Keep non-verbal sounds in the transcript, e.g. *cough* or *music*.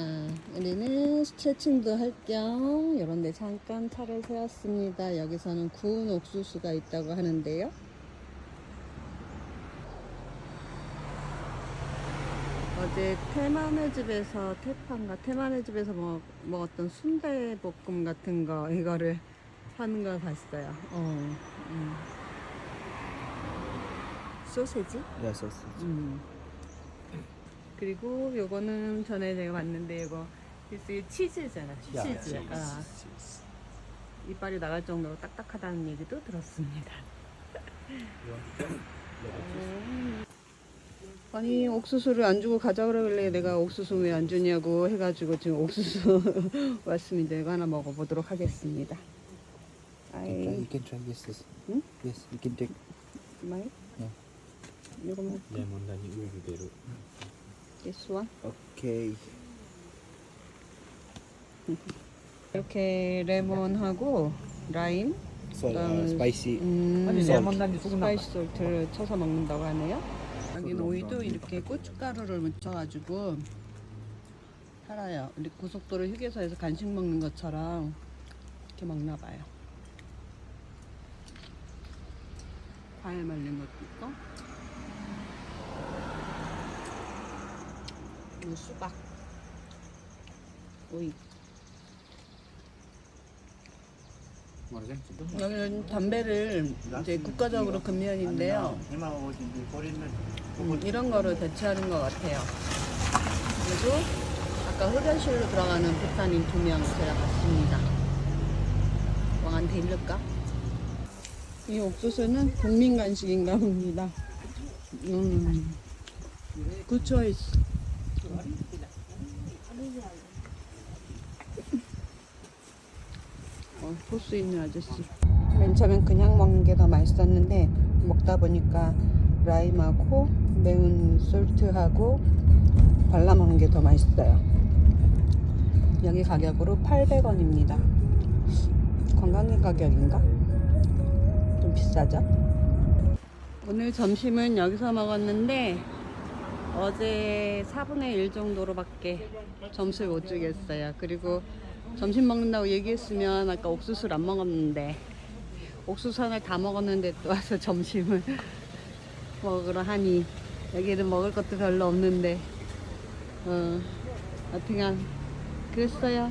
아, 우리는 스트레칭도 할 겸 이런 데 잠깐 차를 세웠습니다. 여기서는 구운 옥수수가 있다고 하는데요. 어제 태만의 집에서 태판가 태만의 집에서 먹, 먹었던 순대 볶음 같은 거 이거를 하는 걸 봤어요. 어, 음. 소세지? Yeah, sausage. 음. 그리고 요거는 전에 내가 봤는데 이거 이게 치즈잖아. Yeah, 치즈. cheese, 아, cheese. 이빨이 나갈 정도로 딱딱하다는 얘기도 들었습니다. 음. *laughs* 아니 옥수수를 안 주고 가자 그러길래 내가 옥수수 왜 안 주냐고 해가지고 지금 옥수수 *laughs* 왔습니다. 이거 하나 먹어보도록 하겠습니다. You can try, 아이 you can try this. this. Hmm? Yes, you can take. 마이 네. 이거 뭐 레몬 아니 우유 그대로 this one Okay. 이렇게 레몬하고 라임 So uh, 그다음에 spicy. 음, 아니. 레몬 아니 소금 나 스파이스 솔트를 쳐서 먹는다고 하네요. 여기는 오이도 이렇게 고춧가루를 묻혀가지고 팔아요. 우리 고속도로 휴게소에서 간식 먹는 것처럼 이렇게 먹나 봐요. 과일 말린 것도 있고. 그리고 수박, 오이. 여기는 담배를 이제 국가적으로 금연인데요. 음, 이런 거를 대체하는 것 같아요. 그리고 아까 흡연실로 들어가는 부탄인 두 명 제가 봤습니다. 왕한테 일를까? 이 옥수수는 국민 간식인가 봅니다. 음, 굿 초이스. 어, 소스 있는 아저씨. 맨 처음엔 그냥 먹는 게 더 맛있었는데 먹다 보니까 라임하고 매운 솔트하고 발라 먹는 게 더 맛있어요. 여기 가격으로 800원입니다. 관광객 가격인가? 좀 비싸죠? 오늘 점심은 여기서 먹었는데 어제 4분의 1 정도로밖에 점수를 못 주겠어요. 그리고 점심 먹는다고 얘기했으면 아까 옥수수를 안 먹었는데 옥수수 하나를 다 먹었는데 또 와서 *laughs* 점심을 먹으러 하니 여기는 먹을 것도 별로 없는데 어, 하여튼간 그랬어요.